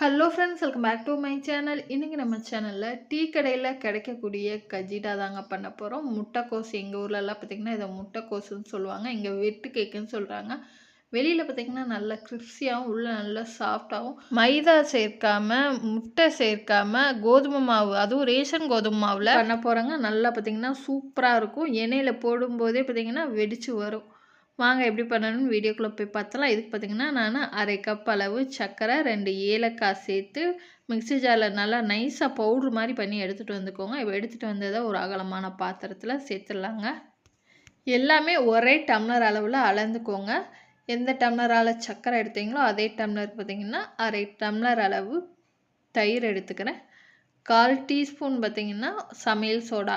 Hello friends welcome back to my channel இன்றைக்கி நம்ம சேனலில் டீ கடையில் கிடைக்கக்கூடிய கஜிடா தாங்க பண்ண போகிறோம் முட்டைக்கோஸ் எங்கள் ஊர்லலாம் பார்த்திங்கன்னா இதை முட்டைக்கோசுன்னு சொல்லுவாங்க. இங்கே வெட்டு கேக்குன்னு சொல்கிறாங்க வெளியில் பார்த்திங்கன்னா நல்லா கிறிஸ்பியாகவும் உள்ளே நல்லா சாஃப்டாகவும் மைதா சேர்க்காமல் முட்டை சேர்க்காமல் கோதுமை மாவு அதுவும் ரேஷன் கோதுமை மாவில் பண்ண போகிறாங்க நல்லா பார்த்திங்கன்னா சூப்பராக இருக்கும். எண்ணெயில் போடும்போதே பார்த்திங்கன்னா வெடிச்சு வரும். வாங்க எப்படி பண்ணணும்னு வீடியோக்குள்ளே போய் பார்த்தலாம் இதுக்கு பார்த்திங்கன்னா நான் அரை கப் அளவு சர்க்கரை ரெண்டு ஏலக்காய் சேர்த்து மிக்ஸி ஜாரில் நல்லா நைஸாக பவுட்ரு மாதிரி பண்ணி எடுத்துகிட்டு வந்துக்கோங்க. இப்போ எடுத்துகிட்டு வந்ததை ஒரு அகலமான பாத்திரத்தில் சேர்த்துடலாங்க. எல்லாமே ஒரே டம்ளர் அளவில் அளந்துக்கோங்க. எந்த டம்ளரால் சர்க்கரை எடுத்தீங்களோ அதே டம்ளர் பார்த்திங்கன்னா அரை டம்ளர் அளவு தயிர் எடுத்துக்கிறேன். கால் டீஸ்பூன் பார்த்திங்கன்னா சமையல் சோடா.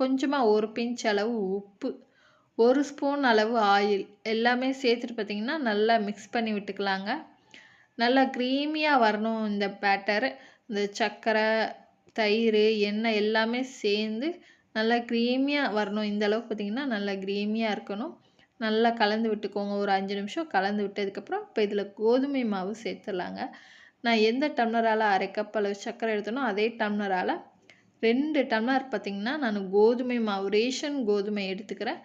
கொஞ்சமாக ஒரு பிஞ்ச் அளவு உப்பு. ஒரு ஸ்பூன் அளவு ஆயில் எல்லாமே சேர்த்துட்டு பார்த்திங்கன்னா நல்லா மிக்ஸ் பண்ணி விட்டுக்கலாங்க. நல்லா க்ரீமியாக வரணும் இந்த பேட்டர் இந்த சர்க்கரை தயிர் எண்ணெய் எல்லாமே சேர்ந்து நல்லா க்ரீமியாக வரணும். இந்த அளவுக்கு பார்த்திங்கன்னா நல்லா க்ரீமியாக இருக்கணும். நல்லா கலந்து விட்டுக்கோங்க. ஒரு அஞ்சு நிமிஷம் கலந்து விட்டதுக்கப்புறம் இப்போ இதில் கோதுமை மாவு சேர்த்துடலாங்க. நான் எந்த டம்ளரால் அரை கப் அளவு சர்க்கரை எடுத்தனோ அதே டம்ளரால் ரெண்டு டம்ளர் பார்த்திங்கன்னா நான் கோதுமை மாவு ரேஷன் கோதுமை எடுத்துக்கிறேன்.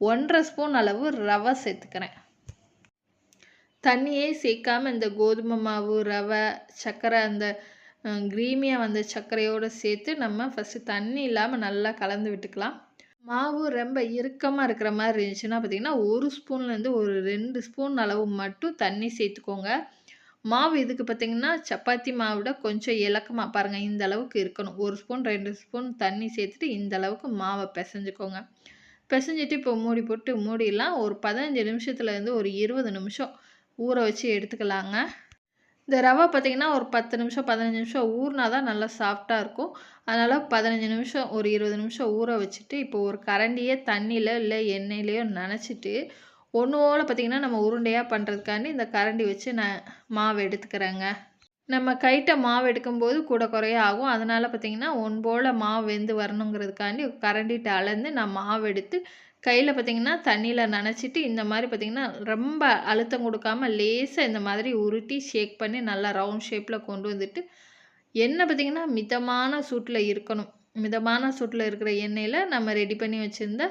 ஒன்றரை ஸ்பூன் அளவு ரவை சேர்த்துக்கிறேன். தண்ணியே சேர்க்காம இந்த கோதுமை மாவு ரவை சர்க்கரை அந்த க்ரீமியாக வந்த சர்க்கரையோடு சேர்த்து நம்ம ஃபஸ்ட்டு தண்ணி இல்லாமல் நல்லா கலந்து விட்டுக்கலாம். மாவு ரொம்ப இறுக்கமாக இருக்கிற மாதிரி இருந்துச்சுன்னா பார்த்திங்கன்னா ஒரு ஸ்பூன்லேருந்து ஒரு ரெண்டு ஸ்பூன் அளவு மட்டும் தண்ணி சேர்த்துக்கோங்க. மாவு இதுக்கு பார்த்திங்கன்னா சப்பாத்தி மாவோட கொஞ்சம் இலக்கமாக பாருங்கள் இந்த அளவுக்கு இருக்கணும். ஒரு ஸ்பூன் ரெண்டு ஸ்பூன் தண்ணி சேர்த்துட்டு இந்த அளவுக்கு மாவை பிசைஞ்சுக்கோங்க. பிசைஞ்சிட்டு இப்போ மூடி போட்டு மூடிடலாம். ஒரு பதினஞ்சு நிமிஷத்துலேருந்து ஒரு இருபது நிமிஷம் ஊற வச்சு எடுத்துக்கலாங்க. இந்த ரவை பார்த்திங்கன்னா ஒரு பத்து நிமிஷம் பதினஞ்சு நிமிஷம் ஊறினா தான் நல்லா சாஃப்டாக இருக்கும். அதனால் பதினஞ்சு நிமிஷம் ஒரு இருபது நிமிஷம் ஊற வச்சுட்டு இப்போ ஒரு கரண்டியே தண்ணியில் இல்லை எண்ணெயிலையோ நனைச்சிட்டு ஒன்றோட பார்த்திங்கன்னா நம்ம உருண்டையாக பண்ணுறதுக்காண்டி இந்த கரண்டி வச்சு நான் மாவு எடுத்துக்கிறேங்க. நம்ம கைட்ட மாவு எடுக்கும்போது கூட குறைய ஆகும். அதனால் பார்த்திங்கன்னா ஒன் போல் மாவு வெந்து வரணுங்கிறதுக்காண்டி கரண்டிட்டு அளந்து நான் மாவு எடுத்து கையில் பார்த்திங்கன்னா தண்ணியில் நனைச்சிட்டு இந்த மாதிரி பார்த்திங்கன்னா ரொம்ப அழுத்தம் கொடுக்காம லேசாக இந்த மாதிரி உருட்டி ஷேக் பண்ணி நல்லா ரவுண்ட் ஷேப்பில் கொண்டு வந்துட்டு எண்ணெய் பார்த்திங்கன்னா மிதமான சூட்டில் இருக்கணும். மிதமான சூட்டில் இருக்கிற எண்ணெயில் நம்ம ரெடி பண்ணி வச்சுருந்த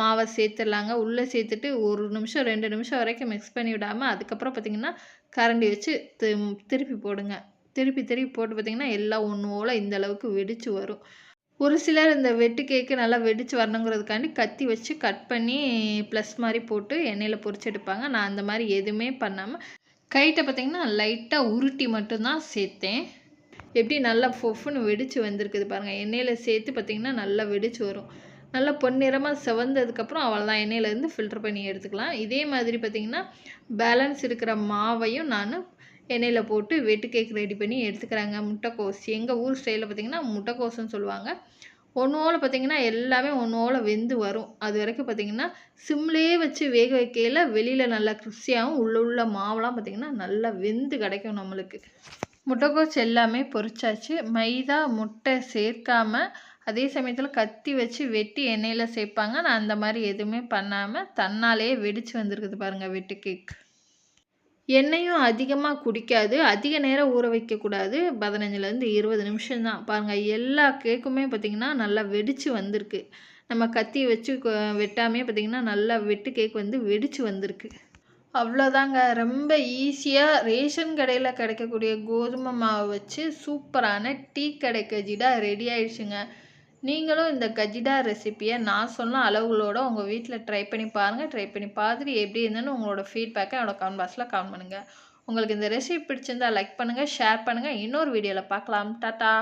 மாவை சேர்த்துடலாங்க. உள்ளே சேர்த்துட்டு ஒரு நிமிஷம் ரெண்டு நிமிஷம் வரைக்கும் மிக்ஸ் பண்ணி விடாமல் அதுக்கப்புறம் பார்த்திங்கன்னா கரண்டி வச்சு திருப்பி போடுங்க. திருப்பி திருப்பி போட்டு பார்த்திங்கன்னா எல்லாம் ஒன்று போல் இந்த அளவுக்கு வெடித்து வரும். ஒரு சிலர் இந்த வெட்டு கேக்கு நல்லா வெடித்து வரணுங்கிறதுக்காண்டி கத்தி வச்சு கட் பண்ணி ப்ளஸ் மாதிரி போட்டு எண்ணெயில் பொறிச்சு எடுப்பாங்க. நான் அந்த மாதிரி எதுவுமே பண்ணாமல் கைட்டை பார்த்திங்கன்னா லைட்டாக உருட்டி மட்டும்தான் சேர்த்தேன். எப்படி நல்லா ஃபொஃப்னு வெடித்து வந்திருக்குது பாருங்கள் எண்ணெயில் சேர்த்து பார்த்திங்கன்னா நல்லா வெடித்து வரும். நல்லா பொன்னிறமாக செவந்ததுக்கப்புறம் அவ்வளோதான் எண்ணெயிலேருந்து ஃபில்டர் பண்ணி எடுத்துக்கலாம். இதே மாதிரி பார்த்திங்கன்னா பேலன்ஸ் இருக்கிற மாவையும் நான் எண்ணெயில் போட்டு வெட்டு கேக் ரெடி பண்ணி எடுத்துக்கிறாங்க. முட்டைக்கோஸ். எங்கள் ஊர் ஸ்டைலில் பார்த்திங்கன்னா முட்டைக்கோஸ்ன்னு சொல்லுவாங்க. ஒன்றோட பார்த்திங்கன்னா எல்லாமே ஒன்றோவில் வெந்து வரும். அது வரைக்கும் பார்த்திங்கன்னா சிம்லேயே வச்சு வேக வைக்கையில் வெளியில் நல்லா கிறிஸ்டியாகவும் உள்ள உள்ள மாவெலாம் பார்த்திங்கன்னா நல்லா வெந்து கிடைக்கும் நம்மளுக்கு. முட்டைக்கோஸ் எல்லாமே பொரிச்சாச்சு. மைதா முட்டை சேர்க்காமல் அதே சமயத்தில் கத்தி வச்சு வெட்டி எண்ணெயில் சேர்ப்பாங்க நான் அந்த மாதிரி எதுவுமே பண்ணாமல் தன்னாலேயே வெடித்து வந்திருக்குது பாருங்கள் வெட்டு கேக். எண்ணெயும் அதிகமாக குடிக்காது. அதிக நேரம் ஊற வைக்கக்கூடாது பதினஞ்சுலேருந்து இருபது நிமிஷம் தான். பாருங்கள் எல்லா கேக்குமே பார்த்திங்கன்னா நல்லா வெடித்து வந்திருக்கு. நம்ம கத்தி வச்சு வெட்டாமே பார்த்திங்கன்னா நல்லா வெட்டு கேக் வந்து வெடித்து வந்திருக்கு. அவ்வளோதாங்க. ரொம்ப ஈஸியாக ரேஷன் கடையில் கிடைக்கக்கூடிய கோதுமை மாவை வச்சு சூப்பரான டீ கடை கஜிடா ரெடி ஆயிடுச்சுங்க. நீங்களும் இந்த கஜிடா ரெசிப்பியை நான் சொன்ன அளவுகளோட உங்கள் வீட்டில் ட்ரை பண்ணி பாருங்கள் ட்ரை பண்ணி பார்த்துட்டு எப்படி இருந்ததுன்னு உங்களோட ஃபீட்பேக்கை என்னோட கமெண்ட் பாக்ஸில் கமெண்ட் பண்ணுங்கள் உங்களுக்கு இந்த ரெசிபி பிடிச்சிருந்தா லைக் பண்ணுங்கள் ஷேர் பண்ணுங்கள் இன்னொரு வீடியோவில் பார்க்கலாம். டாட்டா!